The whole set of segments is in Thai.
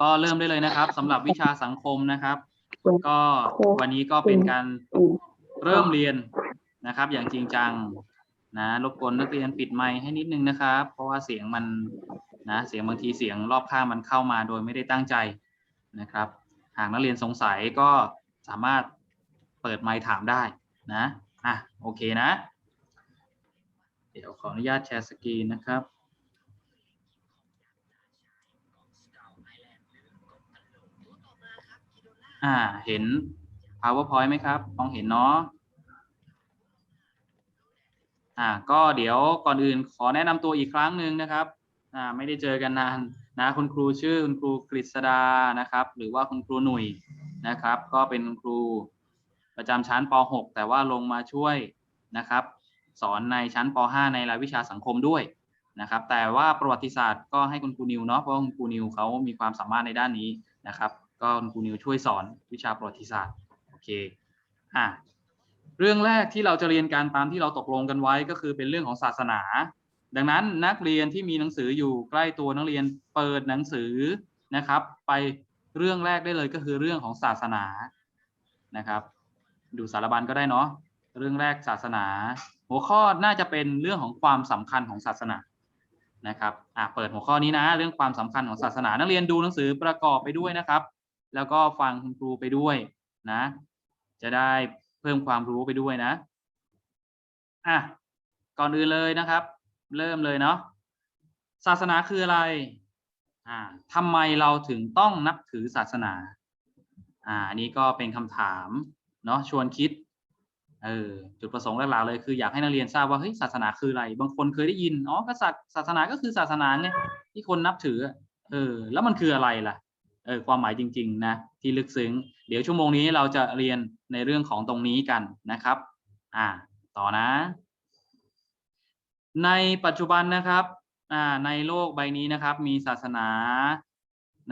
ก็เริ่มได้เลยนะครับสำหรับวิชาสังคมนะครับ ก็วันนี้ก็เป็นการเริ่มเรียนนะครับ อย่างจริงจังนะรบกวนนักเรียนปิดไมค์ให้นิดนึงนะครับ เพราะว่าเสียงมันนะเสียงบางทีเสียงรอบข้างมันเข้ามาโดยไม่ได้ตั้งใจนะครับ หากนักเรียนสงสัยก็สามารถเปิดไมค์ถามได้นะอะโอเคนะ เดี๋ยวขออนุญาตแชร์สกรีนนะครับ อ่า เห็น powerpoint ไหมครับ มองเห็นเนาะอ่า ก็เดี๋ยวก่อนอื่นขอแนะนำตัวอีกครั้งหนึ่งนะครับ อ่า ไม่ได้เจอกันนานนะคุณครูชื่อคุณครูกฤษดานะครับ หรือว่าคุณครูหนุ่ยนะครับ ก็เป็นคุณครูประจำชั้นป .6 แต่ว่าลงมาช่วยนะครับ สอนในชั้นป .5 ในรายวิชาสังคมด้วยนะครับ แต่ว่าประวัติศาสตร์ก็ให้คุณครูนิวเนาะเพราะคุณครูนิวเขามีความสามารถในด้านนี้นะครับ ก็คุณครูนิวช่วยสอนวิชาประวัติศาสตร์โอเคอะเรื่องแรกที่เราจะเรียนกันตามที่เราตกลงกันไว้ก็คือเป็นเรื่องของศาสนา ดังนั้นนักเรียนที่มีหนังสืออยู่ใกล้ตัวนักเรียนเปิดหนังสือนะครับ ไปเรื่องแรกได้เลยก็คือเรื่องของศาสนานะครับ ดูสารบัญก็ได้เนาะเรื่องแรกศาสนา หัวข้อน่าจะเป็นเรื่องของความสำคัญของศาสนานะครับอะเปิดหัวข้อนี้นะ เรื่องความสำคัญของศาสนา นักเรียนดูหนังสือประกอบไปด้วยนะครับ แล้วก็ฟังคุณครูไปด้วยนะ จะได้เพิ่มความรู้ไปด้วยนะอะก่อนอื่นเลยนะครับ เริ่มเลยเนาะศาสนาคืออะไรอ่าทำไมเราถึงต้องนับถือศาสนาอ่าอันนี้ก็เป็นคำถามเนาะชวนคิดเออจุดประสงค์หลักๆเลยคืออยากให้นักเรียนทราบว่าเฮ้ยศาสนาคืออะไร บางคนเคยได้ยินอ๋อก็ศาสศาสนาก็คือศาสนาไงที่คนนับถือ เออ แล้วมันคืออะไรล่ะ เออความหมายจริงๆนะที่ลึกซึ้ง เดี๋ยวชั่วโมงนี้เราจะเรียนในเรื่องของตรงนี้กันนะครับ อ่า ต่อนะ ในปัจจุบันนะครับ อ่า ในโลกใบนี้นะครับ มีศาสนา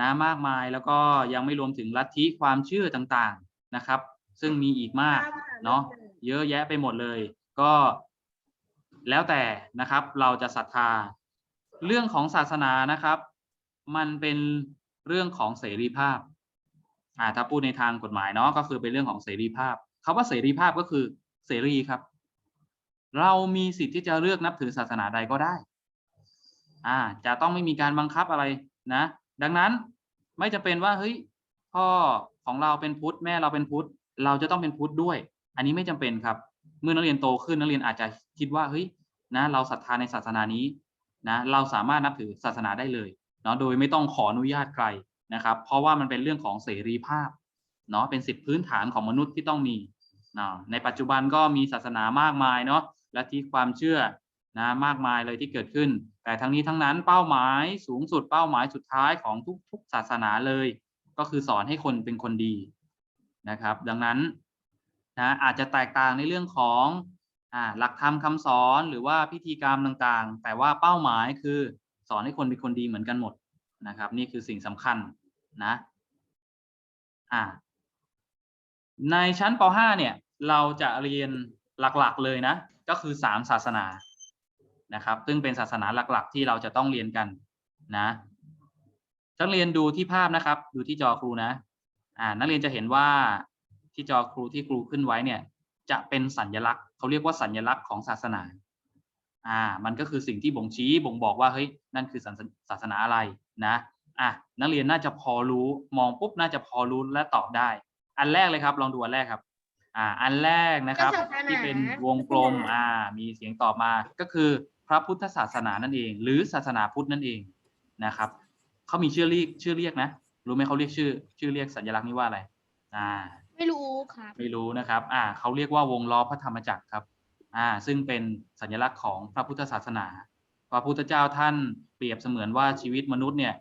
นะมากมายแล้วก็ยังไม่รวมถึงลัทธิความเชื่อต่างๆนะครับ ซึ่งมีอีกมากเนาะเยอะแยะไปหมดเลย ก็แล้วแต่นะครับเราจะศรัทธา เรื่องของศาสนานะครับ มันเป็น เรื่องของเสรีภาพอ่าถ้าพูดในทางกฎหมายเนาะก็คือเป็นเรื่องของเสรีภาพคาว่าเสรีภาพก็คือเสรีครับ เรามีสิทธิ์ที่จะเลือกนับถือศาสนาใดก็ได้อ่าจะต้องไม่มีการบังคับอะไรนะ ดังนั้นไม่จะเป็นว่าเฮ้ยพ่อของเราเป็นพุทธแม่เราเป็นพุทธเราจะต้องเป็นพุทธด้วย อันนี้ไม่จำเป็นครับ เมื่อนักเรียนโตขึ้นนักเรียนอาจจะคิดว่าเฮ้ยนะ เราศรัทธาในศาสนานี้นะ เราสามารถนับถือศาสนาได้เลย เนาะโดยไม่ต้องขออนุญาตใครนะครับ เพราะว่ามันเป็นเรื่องของเสรีภาพเนาะเป็นสิทธิพื้นฐานของมนุษย์ที่ต้องมีนะในปัจจุบันก็มีศาสนามากมายเนาะและที่ความเชื่อนะมากมายเลยที่เกิดขึ้น แต่ทั้งนี้ทั้งนั้นเป้าหมายสูงสุดเป้าหมายสุดท้ายของทุกๆศาสนาเลย ก็คือสอนให้คนเป็นคนดีนะครับ ดังนั้นนะอาจจะแตกต่างในเรื่องของอ่าหลักธรรมคำสอนหรือว่าพิธีกรรมต่างๆ แต่ว่าเป้าหมายคือ สอนให้คนเป็นคนดีเหมือนกันหมดนะครับ นี่คือสิ่งสำคัญนะอ่าในชั้นป .5 เนี่ย เราจะเรียนหลักๆเลยนะ ก็คือสามศาสนานะครับ ซึ่งเป็นศาสนาหลักๆ ที่เราจะต้องเรียนกันนะนักเรียนดูที่ภาพนะครับ ดูที่จอครูนะ อ่า นักเรียนจะเห็นว่าที่จอครูที่ครูขึ้นไว้เนี่ย จะเป็นสัญลักษณ์เขาเรียกว่าสัญลักษณ์ของศาสนา อ่ามันก็คือสิ่งที่บ่งชี้บ่งบอกว่าเฮ้ยนั่นคือศาสศาสนาอะไรนะอะนักเรียนน่าจะพอรู้มองปุ๊บน่าจะพอรู้และตอบได้ อันแรกเลยครับลองดูอันแรกครับอ่าอันแรกนะครับศาสนาที่เป็นวงกลมอ่ามีเสียงตอบมาก็คือพระพุทธศาสนานั่นเอง หรือศาสนาพุทธนั่นเองนะครับเขามีชื่อเรียกชื่อเรียกนะรู้ไหมเขาเรียกชื่อ ชื่อเรียกสัญลักษณ์นี้ว่าอะไรอ่า ไม่รู้ครับไม่รู้นะครับ อ่าเขาเรียกว่าวงล้อพระธรรมจักรครับ อ่าซึ่งเป็นสัญลักษณ์ของพระพุทธศาสนา พระพุทธเจ้าท่านเปรียบเสมือนว่าชีวิตมนุษย์เนี่ย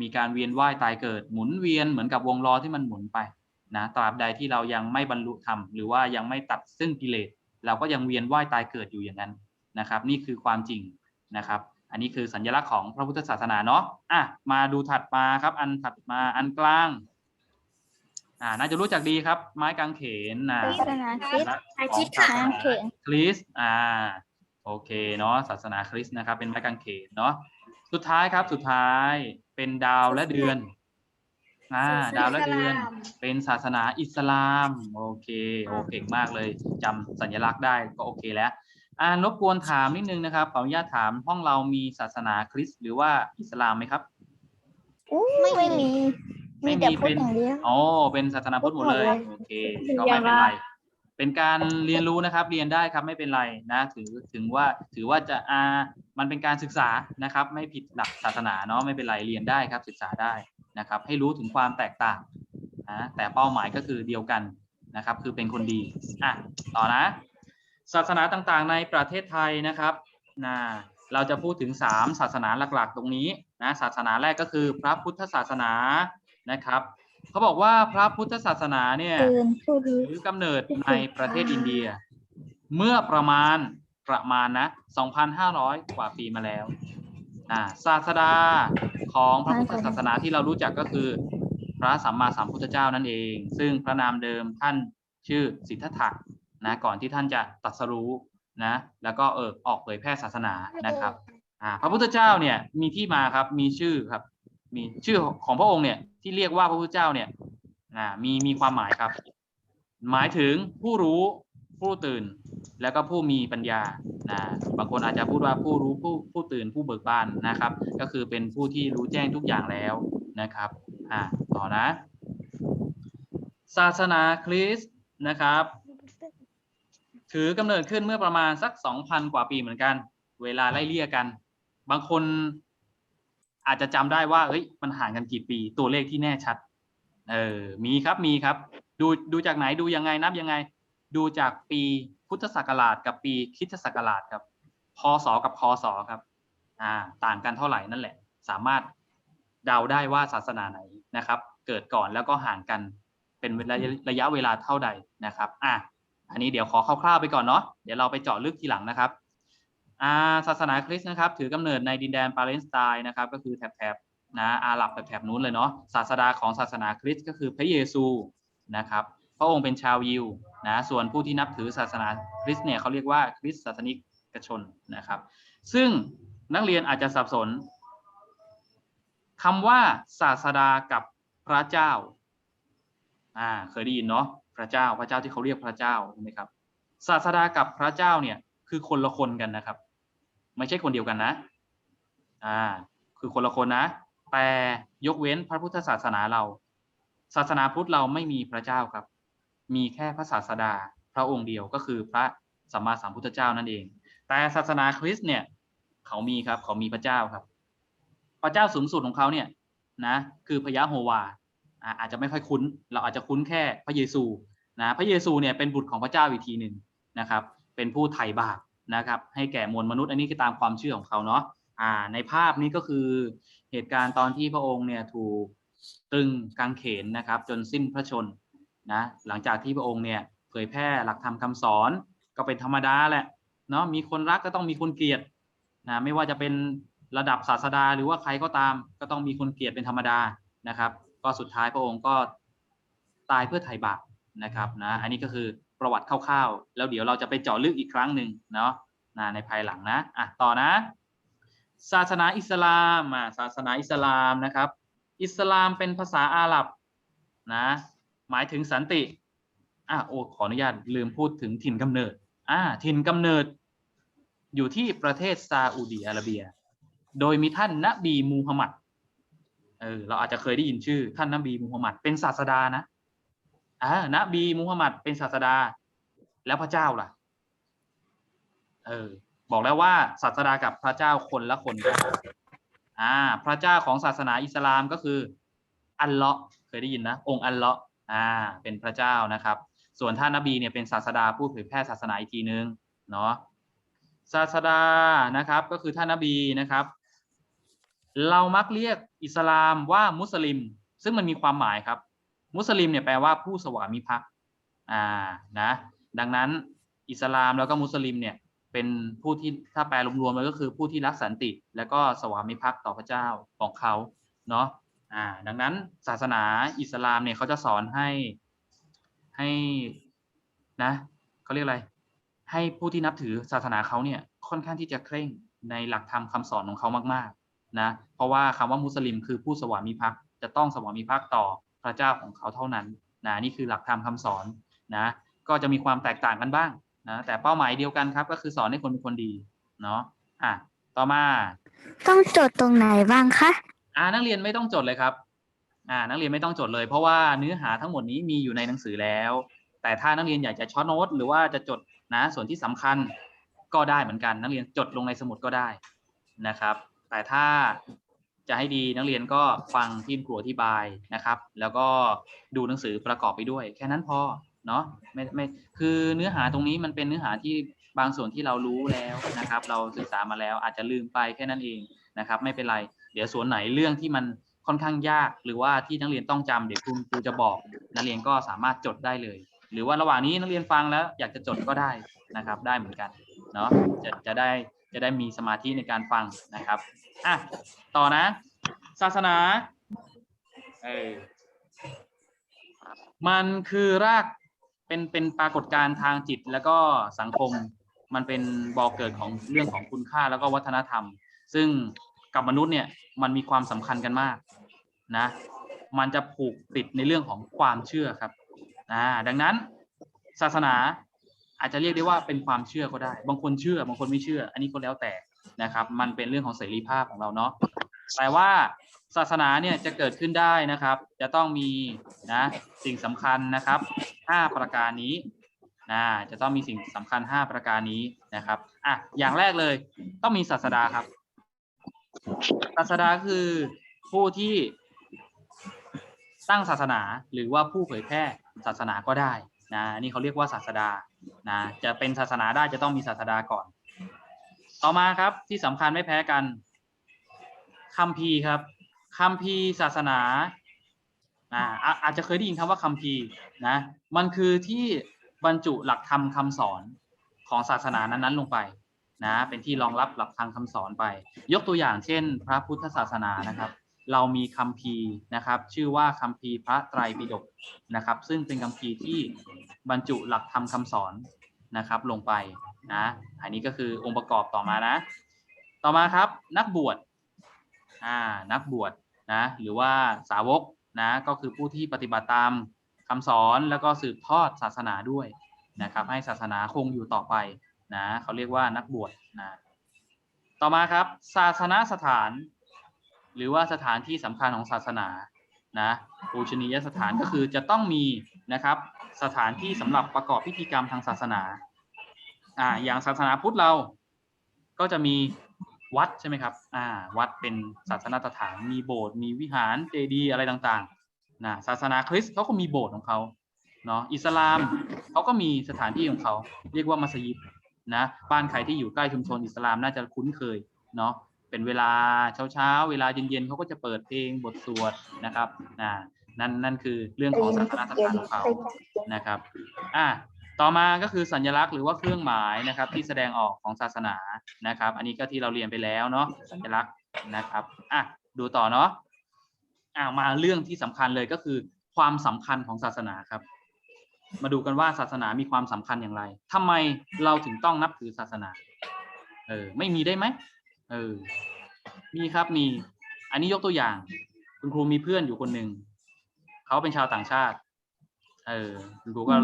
มีการเวียนว่ายตายเกิดหมุนเวียนเหมือนกับวงล้อที่มันหมุนไปนะตราบใดที่เรายังไม่บรรลุธรรมหรือว่ายังไม่ตัดซึ่งกิเลสเราก็ยังเวียนว่ายตายเกิดอยู่อย่างนั้นนะครับ นี่คือความจริงนะครับ อันนี้คือสัญลักษณ์ของพระพุทธศาสนาเนาะอะมาดูถัดมาครับ อันถัดมาอันกลาง อ่าน่าจะรู้จักดีครับ ไม้กางเขนนะศาสนาคริสต์ของคริสต์ศาสกางนาเขนคริสต์อ่าโอเคเนาะศาสนาคริสต์นะครับ เป็นไม้กางเขนเนาะสุดท้ายครับสุดท้ายเป็นดาวและเดือนอ่าดาวและเดือนเป็นศาสนาอิสลามโอเคโอเคมากเลยจำสัญลักษณ์ได้ก็โอเคแล้วอ่ารบกวนถามนิดนึงนะครับขออนุญาตถามห้องเรามีศาสนาคริสต์หรือว่าอิสลามไหมครับ ไม่ไม่มี ไม่มีมีแต่พูดเป็นอย่างเดียวอ๋อเป็นศาสนาพุทธหมดเลยพุทธหมดเลยโอเคก็ไม่เป็นไร เป็นการเรียนรู้นะครับ เรียนได้ครับไม่เป็นไรนะ ถือถึงว่าถือว่าจะอ่ามันเป็นการศึกษานะครับ ไม่ผิดหลักศาสนาเนาะไม่เป็นไรเรียนได้ครับ ศึกษาได้นะครับ ให้รู้ถึงความแตกต่างนะแต่เป้าหมายก็คือเดียวกันนะครับ คือเป็นคนดีอะต่อนะ ศาสนาต่างๆในประเทศไทยนะครับนะเราจะพูดถึงสามศาสนาหลักๆ ตรงนี้นะศาสนาแรกก็คือพระพุทธศาสนา นะครับ เขาบอกว่าพระพุทธศาสนาเนี่ยตื่นพูดดีถือกำเนิดในประเทศอินเดีย เมื่อประมาณประมาณนะ 2,500 กว่าปีมาแล้วอ่าศาสดาของพระพุทธศาสนาที่เรารู้จักก็คือ พระสัมมาสัมพุทธเจ้านั่นเอง ซึ่งพระนามเดิมท่านชื่อสิทธัตถะนะก่อนที่ท่านจะตรัสรู้นะแล้วก็เออออกเผยแพร่ศาสนานะครับอ่าพระพุทธเจ้าเนี่ยมีที่มาครับมีชื่อครับ มีชื่อของพระองค์เนี่ยที่เรียกว่าพระพุทธเจ้าเนี่ยอ่ามีมีความหมายครับ หมายถึงผู้รู้ผู้ตื่น แล้วก็ผู้มีปัญญานะบางคนอาจจะพูดว่าผู้รู้ผู้ผู้ตื่นผู้เบิกบานนะครับ ก็คือเป็นผู้ที่รู้แจ้งทุกอย่างแล้วนะครับอ่าต่อนะ ศาสนาคริสต์นะครับ ถือกำเนิดขึ้นเมื่อประมาณสักสองพันกว่าปีเหมือนกัน เวลาไล่เลี่ยกัน บางคน อาจจะจำได้ว่าเฮ้ยมันห่างกันกี่ปีตัวเลขที่แน่ชัด เออมีครับมีครับ ดูดูจากไหนดูยังไงนับยังไง ดูจากปีพุทธศักราชกับปีคริสตศักราชครับพศกับคศครับ อ่า ต่างกันเท่าไหร่นั่นแหละ สามารถเดาได้ว่าศาสนาไหนนะครับ เกิดก่อนแล้วก็ห่างกันเป็นระยะระยะเวลาเท่าใดนะครับ อะอันนี้เดี๋ยวขอคร่าวๆไปก่อนเนาะเดี๋ยวเราไปเจาะลึกทีหลังนะครับ ศาสนาคริสต์นะครับ ถือกำเนิดในดินแดนปาเลสไตน์นะครับ ก็คือแถบๆนะอาหรับแถบๆนู้นเลยเนาะศาสดาของศาสนาคริสต์ก็คือพระเยซูนะครับ พระองค์เป็นชาวยิวนะส่วนผู้ที่นับถือศาสนาคริสต์เนี่ยเขาเรียกว่าคริสต์ศาสนิกชนนะครับ ซึ่งนักเรียนอาจจะสับสนคำว่าศาสดากับพระเจ้าอ่าเคยได้ยินเนาะพระเจ้าพระเจ้าที่เขาเรียกพระเจ้าใช่ไหมครับศาสดากับพระเจ้าเนี่ยคือคนละคนกันนะครับ ไม่ใช่คนเดียวกันนะอ่าคือคนละคนนะ แต่ยกเว้นพระพุทธศาสนาเรา ศาสนาพุทธเราไม่มีพระเจ้าครับ มีแค่พระศาสดาพระองค์เดียวก็คือพระสัมมาสัมพุทธเจ้านั่นเอง แต่ศาสนาคริสต์เนี่ยเขามีครับเขามีพระเจ้าครับ พระเจ้าสูงสุดของเขาเนี่ยนะคือพระยะโฮวาอ่าอาจจะไม่ค่อยคุ้น เราอาจจะคุ้นแค่พระเยซูนะพระเยซูเนี่ยเป็นบุตรของพระเจ้าอีกทีหนึ่งนะครับ เป็นผู้ไถ่บาป นะครับ ให้แก่มวลมนุษย์อันนี้คือตามความเชื่อของเขาเนาะอ่า ในภาพนี้ก็คือเหตุการณ์ตอนที่พระองค์เนี่ยถูกตึงกางเขนนะครับ จนสิ้นพระชนนะหลังจากที่พระองค์เนี่ยเผยแพร่หลักธรรมคำสอน ก็เป็นธรรมดาแหละเนาะมีคนรักก็ต้องมีคนเกลียดนะไม่ว่าจะเป็นระดับศาสดาหรือว่าใครก็ตามก็ต้องมีคนเกลียดเป็นธรรมดานะครับ ก็สุดท้ายพระองค์ก็ตายเพื่อไถ่บาปนะครับนะอันนี้ก็คือ ประวัติคร่าวๆ แล้วเดี๋ยวเราจะไปเจาะลึกอีกครั้งหนึ่งเนาะนะในภายหลังนะอะต่อนะ ศาสนาอิสลามอะศาสนาอิสลามนะครับ อิสลามเป็นภาษาอาหรับนะหมายถึงสันติอะโอ้ขออนุญาตลืมพูดถึงถิ่นกำเนิดอ่าถิ่นกำเนิด อยู่ที่ประเทศซาอุดีอาระเบีย โดยมีท่านนบีมูฮัมหมัดเออเราอาจจะเคยได้ยินชื่อท่านนบีมูฮัมหมัดเป็นศาสดานะ อ่านบีมูฮัมหมัดเป็นศาสดา แล้วพระเจ้าล่ะ เออ บอกแล้วว่าศาสดากับพระเจ้าคนละคนกันอ่า พระเจ้าของศาสนาอิสลามก็คือ อัลเลาะห์เคยได้ยินนะ องค์อัลเลาะห์อ่า เป็นพระเจ้านะครับ ส่วนท่านนบีเนี่ยเป็นศาสดาผู้เผยแพร่ศาสนาอีกทีนึงเนาะศาสดานะครับ ก็คือท่านนบีนะครับ เรามักเรียกอิสลามว่ามุสลิม ซึ่งมันมีความหมายครับ มุสลิมเนี่ยแปลว่าผู้สวามิภักดิ์อ่านะดังนั้นอิสลามแล้วก็มุสลิมเนี่ยเป็นผู้ที่ถ้าแปลรวมๆเลยก็คือผู้ที่รักสันติ และก็สวามิภักดิ์ต่อพระเจ้าของเขาเนาะอ่าดังนั้นศาสนาอิสลามเนี่ยเขาจะสอนให้ให้นะเขาเรียกอะไร ให้ผู้ที่นับถือศาสนาเขาเนี่ยค่อนข้างที่จะเคร่งในหลักธรรมคำสอนของเขามากๆนะเพราะว่าคำว่ามุสลิมคือผู้สวามิภักดิ์จะต้องสวามิภักดิ์ต่อ พระเจ้าของเขาเท่านั้นนะนี่คือหลักธรรมคำสอนนะก็จะมีความแตกต่างกันบ้างนะแต่เป้าหมายเดียวกันครับ ก็คือสอนให้คนเป็นคนดีเนาะอะต่อมา ต้องจดตรงไหนบ้างคะอ่านักเรียนไม่ต้องจดเลยครับอ่านักเรียนไม่ต้องจดเลย เพราะว่าเนื้อหาทั้งหมดนี้มีอยู่ในหนังสือแล้ว แต่ถ้านักเรียนอยากจะช็อตโน้ตหรือว่าจะจดนะส่วนที่สำคัญก็ได้เหมือนกัน นักเรียนจดลงในสมุดก็ได้นะครับ แต่ถ้า จะให้ดีนักเรียนก็ฟังที่ครูอธิบายนะครับ แล้วก็ดูหนังสือประกอบไปด้วย แค่นั้นพอเนาะไม่ไม่คือเนื้อหาตรงนี้มันเป็นเนื้อหาที่บางส่วนที่เรารู้แล้วนะครับ เราศึกษามาแล้วอาจจะลืมไปแค่นั้นเองนะครับ ไม่เป็นไร เดี๋ยวส่วนไหนเรื่องที่มันค่อนข้างยาก หรือว่าที่นักเรียนต้องจำเดี๋ยวคุณครูจะบอก นักเรียนก็สามารถจดได้เลย หรือว่าระหว่างนี้นักเรียนฟังแล้วอยากจะจดก็ได้นะครับ ได้เหมือนกันเนาะจะจะได้ จะได้มีสมาธิในการฟังนะครับอะต่อนะ ศาสนาเออมันคือรากเป็นเป็นปรากฏการณ์ทางจิตแล้วก็สังคมมันเป็นบ่อเกิดของเรื่องของคุณค่าแล้วก็วัฒนธรรม ซึ่งกับมนุษย์เนี่ยมันมีความสำคัญกันมากนะ มันจะผูกติดในเรื่องของความเชื่อครับอ่าดังนั้นศาสนา อาจจะเรียกได้ว่าเป็นความเชื่อก็ได้ บางคนเชื่อบางคนไม่เชื่อ อันนี้ก็แล้วแต่นะครับ มันเป็นเรื่องของเสรีภาพของเราเนาะแต่ว่าศาสนาเนี่ยจะเกิดขึ้นได้นะครับ จะต้องมีนะสิ่งสำคัญนะครับห้าประการนี้นะจะต้องมีสิ่งสำคัญห้าประการนี้นะครับอะอย่างแรกเลยต้องมีศาสดาครับ ศาสดาคือผู้ที่ตั้งศาสนาหรือว่าผู้เผยแพร่ศาสนาก็ได้ นะนี่เขาเรียกว่าศาสดานะจะเป็นศาสนาได้จะต้องมีศาสดาก่อน ต่อมาครับที่สำคัญไม่แพ้กันคัมภีร์ครับคัมภีร์ศาสนาอาอะอาจจะเคยได้ยินคำว่าคัมภีร์นะมันคือที่บรรจุหลักธรรมคำสอนของศาสนานั้นๆ ลงไปนะเป็นที่รองรับหลักทางคำสอนไป ยกตัวอย่างเช่น พระพุทธศาสนานะครับ เรามีคัมภีร์นะครับ ชื่อว่าคัมภีร์พระไตรปิฎกนะครับ ซึ่งเป็นคัมภีร์ที่บรรจุหลักธรรมคำสอนนะครับ ลงไปนะอันนี้ก็คือองค์ประกอบต่อมานะ ต่อมาครับนักบวชอ่านักบวชนะหรือว่าสาวกนะก็คือผู้ที่ปฏิบัติตามคำสอนแล้วก็สืบทอดศาสนาด้วยนะครับ ให้ศาสนาคงอยู่ต่อไปนะเขาเรียกว่านักบวชนะต่อมาครับ ศาสนสถาน หรือว่าสถานที่สำคัญของศาสนานะปูชนียสถานก็คือจะต้องมีนะครับสถานที่สำหรับประกอบพิธีกรรมทางศาสนาอ่าอย่างศาสนาพุทธเราก็จะมีวัดใช่ไหมครับอ่าวัดเป็นศาสนสถาน มีโบสถ์ มีวิหาร เจดีย์อะไรต่างๆนะศาสนาคริสต์เขาก็มีโบสถ์ของเขาเนาะ อิสลามเขาก็มีสถานที่ของเขา เรียกว่ามัสยิดนะ บ้านใครที่อยู่ใกล้ชุมชนอิสลามน่าจะคุ้นเคยเนาะ เป็นเวลาเช้าเช้าๆ เวลาเย็นๆเขาก็จะเปิดเพลงบทสวดนะครับอ่านั่นนั่นคือเรื่องของศาสนสถานของเขานะครับอ่าต่อมาก็คือสัญลักษณ์หรือว่าเครื่องหมายนะครับ ที่แสดงออกของศาสนานะครับ อันนี้ก็ที่เราเรียนไปแล้วเนาะสัญลักษณ์นะครับอะดูต่อเนาะอ่ามาเรื่องที่สำคัญเลยก็คือ ความสำคัญของศาสนาครับ มาดูกันว่าศาสนามีความสำคัญอย่างไรทำไมเราถึงต้องนับถือศาสนาเออไม่มีได้ไหม เออ มีครับมี อันนี้ยกตัวอย่าง คุณครูมีเพื่อนอยู่คนหนึ่งเขาเป็นชาวต่างชาติ เออคุณครูก็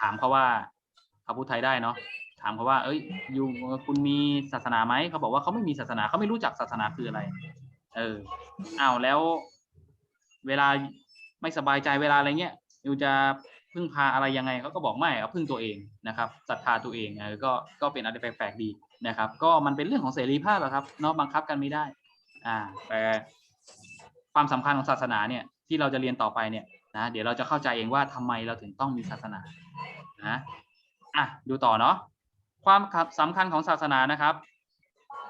ถามเขาว่าเขาพูดไทยได้เนาะถามเขาว่า เอ้ยอยู่คุณมีศาสนาไหมเขาบอกว่าเขาไม่มีศาสนาเขาไม่รู้จักศาสนาคืออะไร เอออ้าวแล้ว เวลาไม่สบายใจเวลาอะไรเงี้ยอยู่จะพึ่งพาอะไรยังไงเขาก็บอกไม่เอาพึ่งตัวเองนะครับศรัทธาตัวเองเออก็ก็เป็นอะไรแปลกๆดี นะครับ ก็มันเป็นเรื่องของเสรีภาพอะครับเนาะบังคับกันไม่ได้อ่าแต่ความสำคัญของศาสนาเนี่ยที่เราจะเรียนต่อไปเนี่ยนะเดี๋ยวเราจะเข้าใจเองว่าทำไมเราถึงต้องมีศาสนานะอะดูต่อเนาะความสำคัญของศาสนานะครับ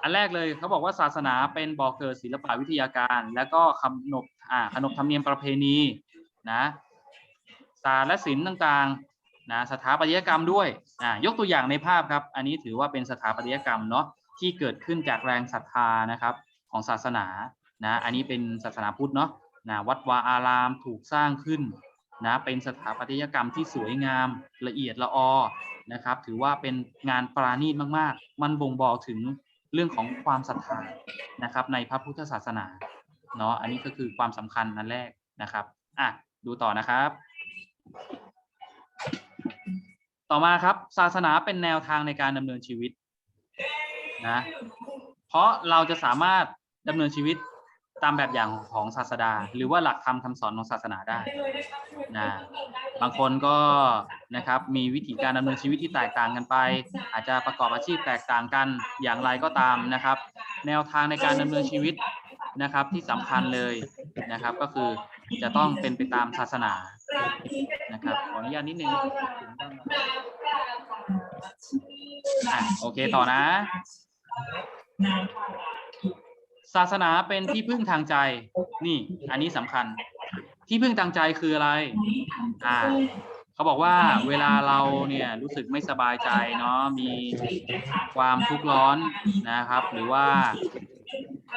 อันแรกเลยเขาบอกว่าศาสนาเป็นบ่อกเกิดศิลปวิทยาการ และก็ขนบอ่าขนบธรรมเนียมประเพณีนะศาสตร์และศิลป์ต่าง นะสถาปัตยกรรมด้วยอ่ายกตัวอย่างในภาพครับ อันนี้ถือว่าเป็นสถาปัตยกรรมเนาะที่เกิดขึ้นจากแรงศรัทธานะครับของศาสนานะอันนี้เป็นศาสนาพุทธเนาะนะวัดวาอารามถูกสร้างขึ้นนะเป็นสถาปัตยกรรมที่สวยงามละเอียดละออนะครับ ถือว่าเป็นงานปราณีตมาก ๆ มันบ่งบอกถึงเรื่องของความศรัทธานะครับ ในพระพุทธศาสนาเนาะอันนี้ก็คือความสำคัญอันแรกนะครับอะดูต่อนะครับ ต่อมาครับ ศาสนาเป็นแนวทางในการดำเนินชีวิตนะเพราะเราจะสามารถดำเนินชีวิตตามแบบอย่างของศาสดา หรือว่าหลักธรรมคำสอนของศาสนาได้นะบางคนก็นะครับมีวิธีการดำเนินชีวิตที่แตกต่างกันไป อาจจะประกอบอาชีพแตกต่างกันอย่างไรก็ตามนะครับ แนวทางในการดำเนินชีวิตนะครับที่สำคัญเลยนะครับ ก็คือจะต้องเป็นไปตามศาสนา นะครับขออนุญาตนิดนึงอะโอเคต่อนะ ศาสนาเป็นที่พึ่งทางใจ นี่ อันนี้สำคัญ ที่พึ่งทางใจคืออะไร อ่าเขาบอกว่าเวลาเราเนี่ยรู้สึกไม่สบายใจเนาะมีความทุกข์ร้อนนะครับ หรือว่า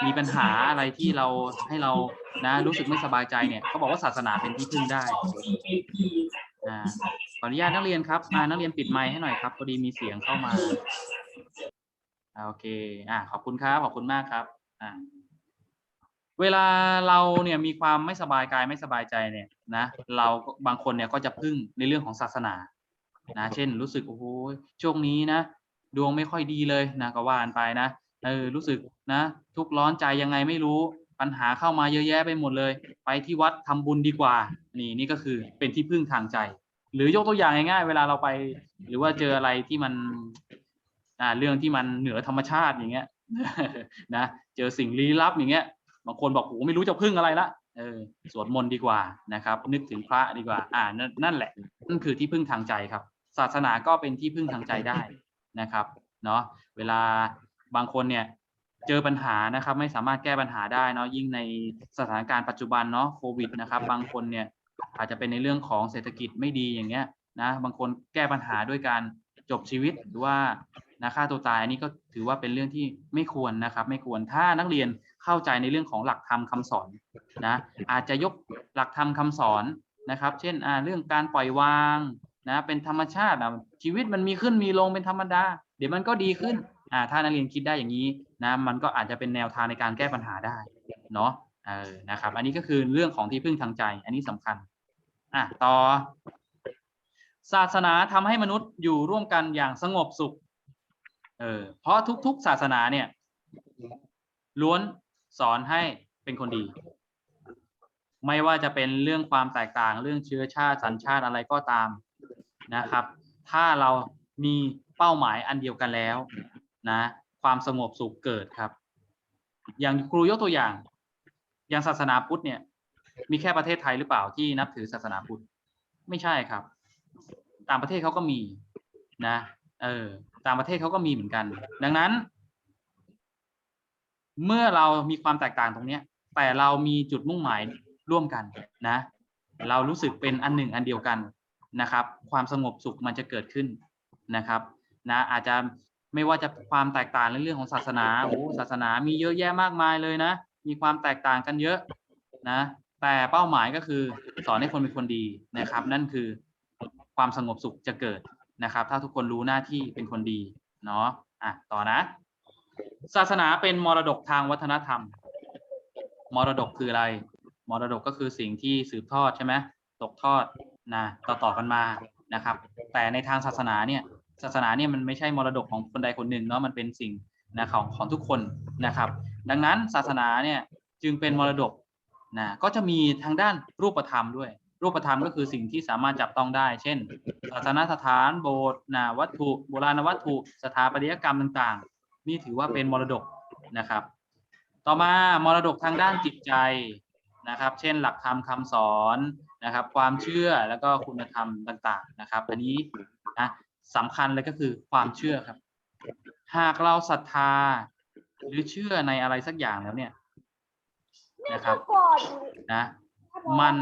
มีปัญหาอะไรที่เราให้เรา นะรู้สึกไม่สบายใจเนี่ยเขาบอกว่าศาสนาเป็นที่พึ่งได้อ่าขออนุญาตนักเรียนครับอ่านักเรียนปิดไมค์ให้หน่อยครับพอดีมีเสียงเข้ามาโอเคอ่าขอบคุณครับขอบคุณมากครับอ่าเวลาเราเนี่ยมีความไม่สบายกายไม่สบายใจเนี่ยนะเราบางคนเนี่ยก็จะพึ่งในเรื่องของศาสนานะเช่นรู้สึกโอ้โหช่วงนี้นะดวงไม่ค่อยดีเลยนะก็ว่านไปนะเออรู้สึกนะ ทุกข์ร้อนใจยังไงไม่รู้ ปัญหาเข้ามาเยอะแยะไปหมดเลย ไปที่วัดทำบุญดีกว่า นี่นี่ก็คือเป็นที่พึ่งทางใจ หรือยกตัวอย่างง่ายๆเวลาเราไป หรือว่าเจออะไรที่มันอ่าเรื่องที่มันเหนือธรรมชาติอย่างเงี้ยนะเจอสิ่งลี้ลับอย่างเงี้ยบางคนบอกโอ้ไม่รู้จะพึ่งอะไรละเออสวดมนต์ดีกว่านะครับ นึกถึงพระดีกว่า อ่านนั่นแหละนั่นคือที่พึ่งทางใจครับ ศาสนาก็เป็นที่พึ่งทางใจได้นะครับเนาะเวลาบางคนเนี่ย เจอปัญหานะครับไม่สามารถแก้ปัญหาได้เนาะยิ่งในสถานการณ์ปัจจุบันเนาะโควิดนะครับ บางคนเนี่ยอาจจะเป็นในเรื่องของเศรษฐกิจไม่ดีอย่างเงี้ยนะบางคนแก้ปัญหาด้วยการจบชีวิตหรือว่านะฆ่าตัวตายอันนี้ก็ถือว่าเป็นเรื่องที่ไม่ควรนะครับ ไม่ควรถ้านักเรียนเข้าใจในเรื่องของหลักธรรมคำสอนนะอาจจะยกหลักธรรมคำสอนนะครับ เช่นอ่าเรื่องการปล่อยวางนะเป็นธรรมชาติอะชีวิตมันมีขึ้นมีลงเป็นธรรมดา เดี๋ยวมันก็ดีขึ้น อ่าถ้านักเรียนคิดได้อย่างนี้นะมันก็อาจจะเป็นแนวทางในการแก้ปัญหาได้เนาะเออนะครับ อันนี้ก็คือเรื่องของที่พึ่งทางใจ อันนี้สำคัญอะต่อ ศาสนาทำให้มนุษย์อยู่ร่วมกันอย่างสงบสุขเออเพราะทุก ๆ ศาสนาเนี่ย ล้วนสอนให้เป็นคนดี ไม่ว่าจะเป็นเรื่องความแตกต่างเรื่องเชื้อชาติสัญชาติอะไรก็ตามนะครับ ถ้าเรามีเป้าหมายอันเดียวกันแล้ว นะความสงบสุขเกิดครับ อย่างครูยกตัวอย่าง อย่างศาสนาพุทธเนี่ย มีแค่ประเทศไทยหรือเปล่าที่นับถือศาสนาพุทธไม่ใช่ครับ ต่างประเทศเขาก็มีนะ เออต่างประเทศเขาก็มีเหมือนกัน ดังนั้น เมื่อเรามีความแตกต่างตรงเนี้ย แต่เรามีจุดมุ่งหมายร่วมกันนะ เรารู้สึกเป็นอันหนึ่งอันเดียวกันนะครับ ความสงบสุขมันจะเกิดขึ้นนะครับ นะ อาจจะ ไม่ว่าจะความแตกต่างในเรื่องของศาสนาโอ้ศาสนามีเยอะแยะมากมายเลยนะ มีความแตกต่างกันเยอะนะ แต่เป้าหมายก็คือสอนให้คนเป็นคนดีนะครับ นั่นคือความสงบสุขจะเกิดนะครับ ถ้าทุกคนรู้หน้าที่เป็นคนดีเนาะอะต่อนะ ศาสนาเป็นมรดกทางวัฒนธรรม มรดกคืออะไร มรดกก็คือสิ่งที่สืบทอดใช่ไหมตกทอดนะต่อต่อกันมานะครับ แต่ในทางศาสนาเนี่ย ศาสนาเนี่ยมันไม่ใช่มรดกของคนใดคนหนึ่งเนาะมันเป็นสิ่งนะของของทุกคนนะครับ ดังนั้นศาสนาเนี่ยจึงเป็นมรดกนะก็จะมีทางด้านรูปธรรมด้วย รูปธรรมก็คือสิ่งที่สามารถจับต้องได้ เช่นศาสนสถานโบสถ์นะวัตถุโบราณวัตถุสถาปัตยกรรมต่างๆ นี่ถือว่าเป็นมรดกนะครับ ต่อมามรดกทางด้านจิตใจนะครับ เช่นหลักธรรมคำสอนนะครับ ความเชื่อแล้วก็คุณธรรมต่างๆนะครับ อันนี้นะ สำคัญเลยก็คือความเชื่อครับ หากเราศรัทธา หรือเชื่อในอะไรสักอย่างแล้วเนี่ยนะครับนะ มัน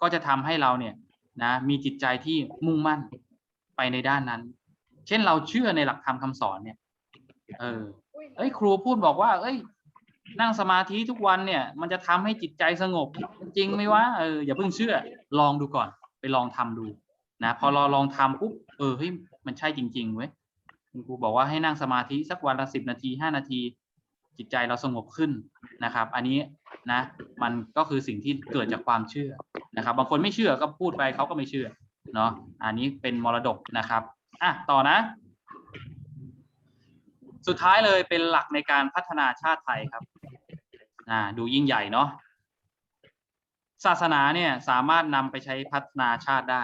ก็จะทำให้เราเนี่ยนะ มีจิตใจที่มุ่งมั่นไปในด้านนั้น เช่นเราเชื่อในหลักธรรมคำสอนเนี่ย เออ เอ้ย ครูพูดบอกว่า เอ้ย นั่งสมาธิทุกวันเนี่ย มันจะทำให้จิตใจสงบ จริงไหมวะเอออย่าเพิ่งเชื่อ ลองดูก่อน ไปลองทำดู นะ พอเราลองทำปุ๊บ เออเฮ้ยมันใช่จริง ๆเว้ยคุณครูบอกว่าให้นั่งสมาธิสักวันละสิบนาทีห้านาที จิตใจเราสงบขึ้นนะครับ อันนี้นะ มันก็คือสิ่งที่เกิดจากความเชื่อนะครับ บางคนไม่เชื่อก็พูดไปเขาก็ไม่เชื่อเนาะอันนี้เป็นมรดกนะครับอะต่อนะ สุดท้ายเลยเป็นหลักในการพัฒนาชาติไทยครับอ่าดูยิ่งใหญ่เนาะศาสนาเนี่ยสามารถนำไปใช้พัฒนาชาติได้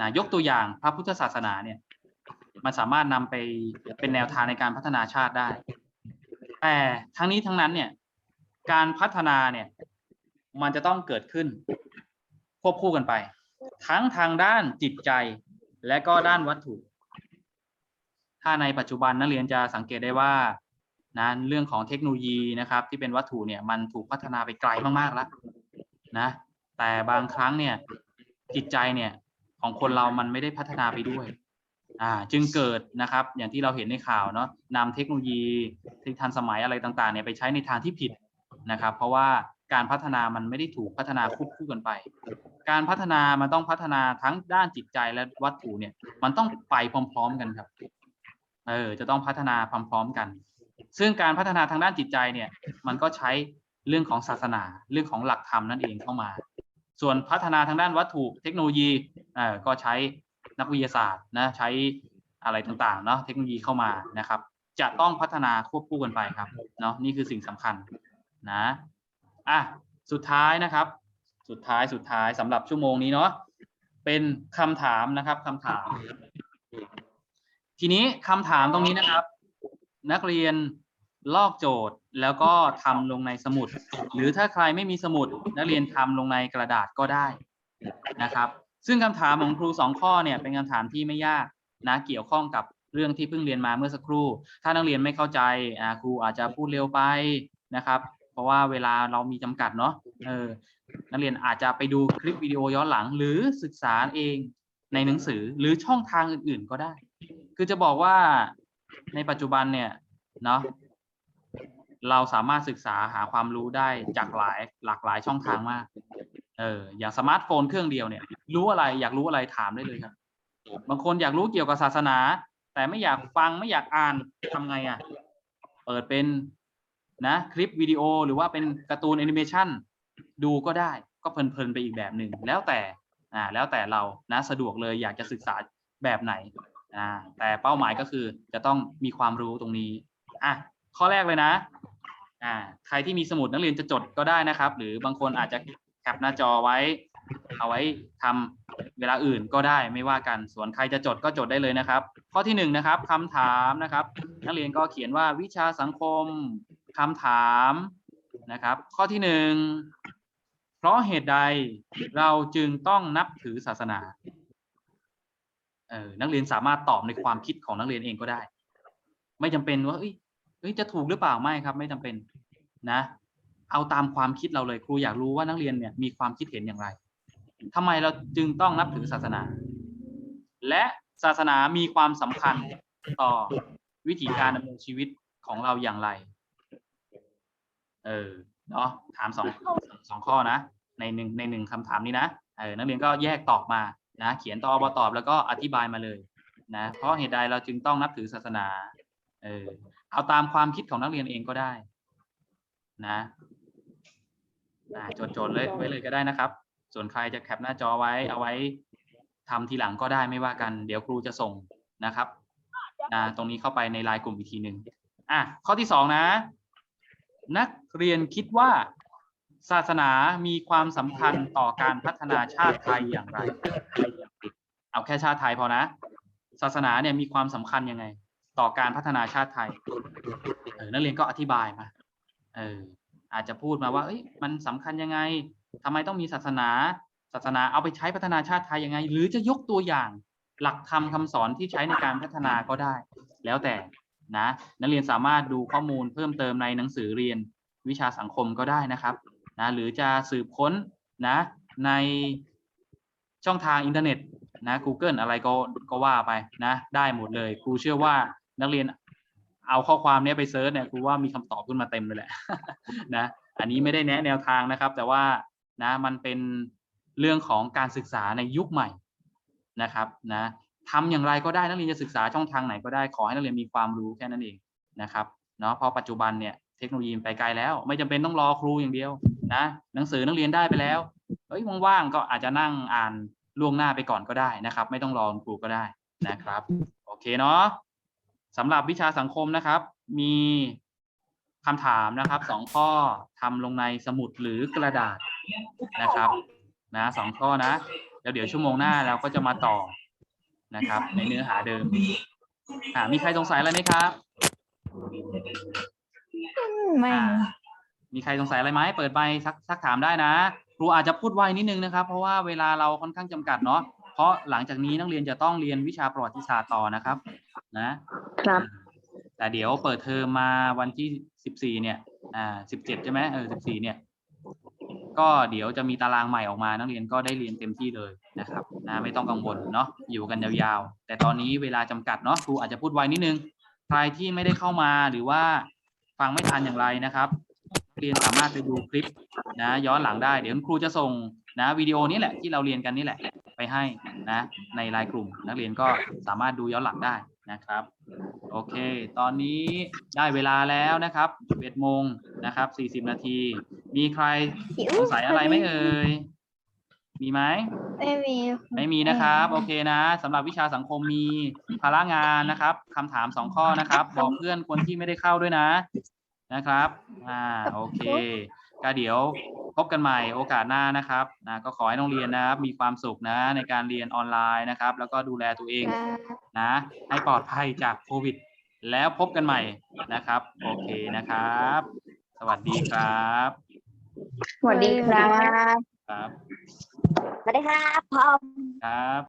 นะยกตัวอย่างพระพุทธศาสนาเนี่ย มันสามารถนำไปเป็นแนวทางในการพัฒนาชาติได้ แต่ทั้งนี้ทั้งนั้นเนี่ย การพัฒนาเนี่ย มันจะต้องเกิดขึ้น ควบคู่กันไป ทั้งทางด้านจิตใจและก็ด้านวัตถุ ถ้าในปัจจุบันนักเรียนจะสังเกตได้ว่านะเรื่องของเทคโนโลยีนะครับ ที่เป็นวัตถุเนี่ยมันถูกพัฒนาไปไกลมากๆแล้วนะ แต่บางครั้งเนี่ยจิตใจเนี่ย ของคนเรามันไม่ได้พัฒนาไปด้วยอ่าจึงเกิดนะครับอย่างที่เราเห็นในข่าวเนาะนำเทคโนโลยีที่ทันสมัยอะไรต่างๆเนี่ยไปใช้ในทางที่ผิดนะครับ เพราะว่าการพัฒนามันไม่ได้ถูกพัฒนาควบคู่กันไป การพัฒนามันต้องพัฒนาทั้งด้านจิตใจและวัตถุเนี่ย มันต้องไปพร้อม ๆกันครับ เออ จะต้องพัฒนาพร้อมๆกัน ซึ่งการพัฒนาทางด้านจิตใจเนี่ย มันก็ใช้เรื่องของศาสนา เรื่องของหลักธรรมนั่นเองเข้ามา ส่วนพัฒนาทางด้านวัตถุเทคโนโลยีอ่อก็ใช้นักวิทยาศาสตร์นะใช้อะไรต่างๆเนาะเทคโนโลยีเข้ามานะครับ จะต้องพัฒนาควบคู่กันไปครับเนาะนี่คือสิ่งสำคัญนะอะสุดท้ายนะครับ สุดท้ายสุดท้ายสำหรับชั่วโมงนี้เนาะเป็นคำถามนะครับคำถาม ทีนี้คำถามตรงนี้นะครับ นักเรียน ลอกโจทย์แล้วก็ทำลงในสมุด หรือถ้าใครไม่มีสมุดนักเรียนทำลงในกระดาษก็ได้นะครับ ซึ่งคำถามของครูสองข้อเนี่ยเป็นคำถามที่ไม่ยากนะเกี่ยวข้องกับเรื่องที่เพิ่งเรียนมาเมื่อสักครู่ ถ้านักเรียนไม่เข้าใจครูอาจจะพูดเร็วไปนะครับ เพราะว่าเวลาเรามีจำกัดเนาะเออนักเรียนอาจจะไปดูคลิปวิดีโอย้อนหลัง หรือศึกษาเองในหนังสือหรือช่องทางอื่น ๆก็ได้ คือจะบอกว่าในปัจจุบันเนี่ยเนาะ เราสามารถศึกษาหาความรู้ได้จากหลายหลากหลายช่องทางมาก เออ อย่างสมาร์ทโฟนเครื่องเดียวเนี่ย รู้อะไรอยากรู้อะไรถามได้เลยครับ บางคนอยากรู้เกี่ยวกับศาสนา แต่ไม่อยากฟังไม่อยากอ่านทำไงอะ เปิดเป็นนะคลิปวิดีโอหรือว่าเป็นการ์ตูนแอนิเมชันดูก็ได้ก็เพลินๆไปอีกแบบหนึ่งแล้วแต่อ่าแล้วแต่เรานะสะดวกเลยอยากจะศึกษาแบบไหนอ่าแต่เป้าหมายก็คือจะต้องมีความรู้ตรงนี้อะข้อแรกเลยนะ อ่าใครที่มีสมุดนักเรียนจะจดก็ได้นะครับ หรือบางคนอาจจะแคปหน้าจอไว้ เอาไว้ทำเวลาอื่นก็ได้ไม่ว่ากันส่วนใครจะจดก็จดได้เลยนะครับ ข้อที่หนึ่งนะครับคำถามนะครับ นักเรียนก็เขียนว่าวิชาสังคมคำถามนะครับ ข้อที่หนึ่งเพราะเหตุใดเราจึงต้องนับถือศาสนาเออนักเรียนสามารถตอบในความคิดของนักเรียนเองก็ได้ ไม่จำเป็นว่าเอ้ยจะถูกหรือเปล่าไม่ครับ ไม่จำเป็น นะเอาตามความคิดเราเลยครูอยากรู้ว่านักเรียนเนี่ยมีความคิดเห็นอย่างไรทำไมเราจึงต้องนับถือศาสนา และศาสนามีความสำคัญต่อวิถีการดำเนินชีวิตของเราอย่างไร เออเนาะถามสองสองข้อนะ ในหนึ่งในหนึ่งคำถามนี้นะเออนักเรียนก็แยกตอบมานะ เขียนตอบตอบแล้วก็อธิบายมาเลยนะเพราะเหตุใดเราจึงต้องนับถือศาสนาเออเอาตามความคิดของนักเรียนเองก็ได้ นะอ่าจดๆเลยไว้เลยก็ได้นะครับ ส่วนใครจะแคปหน้าจอไว้เอาไว้ทำทีหลังก็ได้ไม่ว่ากัน เดี๋ยวครูจะส่งนะครับอ่าตรงนี้เข้าไปในไลน์กลุ่มอีกทีหนึ่งอะข้อที่สองนะ นักเรียนคิดว่าศาสนามีความสำคัญต่อการพัฒนาชาติไทยอย่างไร เอาแค่ชาติไทยพอนะ ศาสนาเนี่ยมีความสำคัญยังไง ต่อการพัฒนาชาติไทยเออนักเรียนก็อธิบายมา เอออาจจะพูดมาว่าเอ้ยมันสำคัญยังไงทำไมต้องมีศาสนา ศาสนาเอาไปใช้พัฒนาชาติไทยยังไง หรือจะยกตัวอย่างหลักธรรมคำสอนที่ใช้ในการพัฒนาก็ได้ แล้วแต่นะนักเรียนสามารถดูข้อมูลเพิ่มเติมในหนังสือเรียนวิชาสังคมก็ได้นะครับนะหรือจะสืบค้นนะในช่องทางอินเทอร์เน็ตนะ Google อะไรก็ก็ว่าไปนะ ได้หมดเลยครูเชื่อว่านักเรียน เอาข้อความนี้ไปเซิร์ชเนี่ยครูว่ามีคำตอบขึ้นมาเต็มเลยแหละนะอันนี้ไม่ได้แนะแนวทางนะครับ แต่ว่านะมันเป็นเรื่องของการศึกษาในยุคใหม่นะครับนะทำอย่างไรก็ได้นักเรียนจะศึกษาช่องทางไหนก็ได้ขอให้นักเรียนมีความรู้แค่นั้นเองนะครับเนาะพราะปัจจุบันเนี่ยเทคโนโลยีไปไกลแล้ว ไม่จำเป็นต้องรอครูอย่างเดียวนะหนังสือนักเรียนได้ไปแล้วเอ้ยว่างๆก็อาจจะนั่งอ่านล่วงหน้าไปก่อนก็ได้นะครับ ไม่ต้องรอครูก็ได้นะครับ โอเคเนาะ สำหรับวิชาสังคมนะครับ มีคำถามนะครับสองข้อทำลงในสมุดหรือกระดาษนะครับนะสองข้อนะ แล้วเดี๋ยวชั่วโมงหน้าเราก็จะมาต่อนะครับ ในเนื้อหาเดิมอ่ามีใครสงสัยอะไรไหมครับไม่อ่ามีใครสงสัยอะไรไหมเปิดใบซักซักถามได้นะครูอาจจะพูดไวนิดนึงนะครับ เพราะว่าเวลาเราค่อนข้างจำกัดเนาะ เพราะหลังจากนี้นักเรียนจะต้องเรียนวิชาประวัติศาสตร์ต่อนะครับ นะครับ แต่เดี๋ยวเปิดเทอมมาวันที่สิบสี่เนี่ยอ่าสิบเจ็ดใช่ไหมเออสิบสี่เนี่ยก็เดี๋ยวจะมีตารางใหม่ออกมา นักเรียนก็ได้เรียนเต็มที่เลยนะครับนะไม่ต้องกังวลเนาะอยู่กันยาวๆ แต่ตอนนี้เวลาจำกัดเนาะครูอาจจะพูดไวนิดนึงใครที่ไม่ได้เข้ามาหรือว่าฟังไม่ทันอย่างไรนะครับนักเรียนสามารถไปดูคลิปนะย้อนหลังได้เดี๋ยวครูจะส่งนะวิดีโอนี้แหละที่เราเรียนกันนี่แหละ ให้นะในไลน์กลุ่ม นักเรียนก็สามารถดูย้อนหลังได้นะครับ โอเค ตอนนี้ได้เวลาแล้วนะครับ11โมงนะครับ 40 นาที มีใครสงสัยอะไรไหมเอ่ย มีไหม ไม่มี ไม่มีนะครับ โอเคนะสำหรับวิชาสังคมมีภาระงานนะครับคำถามสองข้อนะครับ บอกเพื่อนคนที่ไม่ได้เข้าด้วยนะ นะครับ อ่า โอเค ก็เดี๋ยวพบกันใหม่โอกาสหน้านะครับนะก็ขอให้น้องเรียนนะครับ มีความสุขนะในการเรียนออนไลน์นะครับ แล้วก็ดูแลตัวเองนะให้ปลอดภัยจากโควิด แล้วพบกันใหม่นะครับ โอเคนะครับ สวัสดีครับสวัสดีครับ ครับสวัสดีครับพ่อ ครับ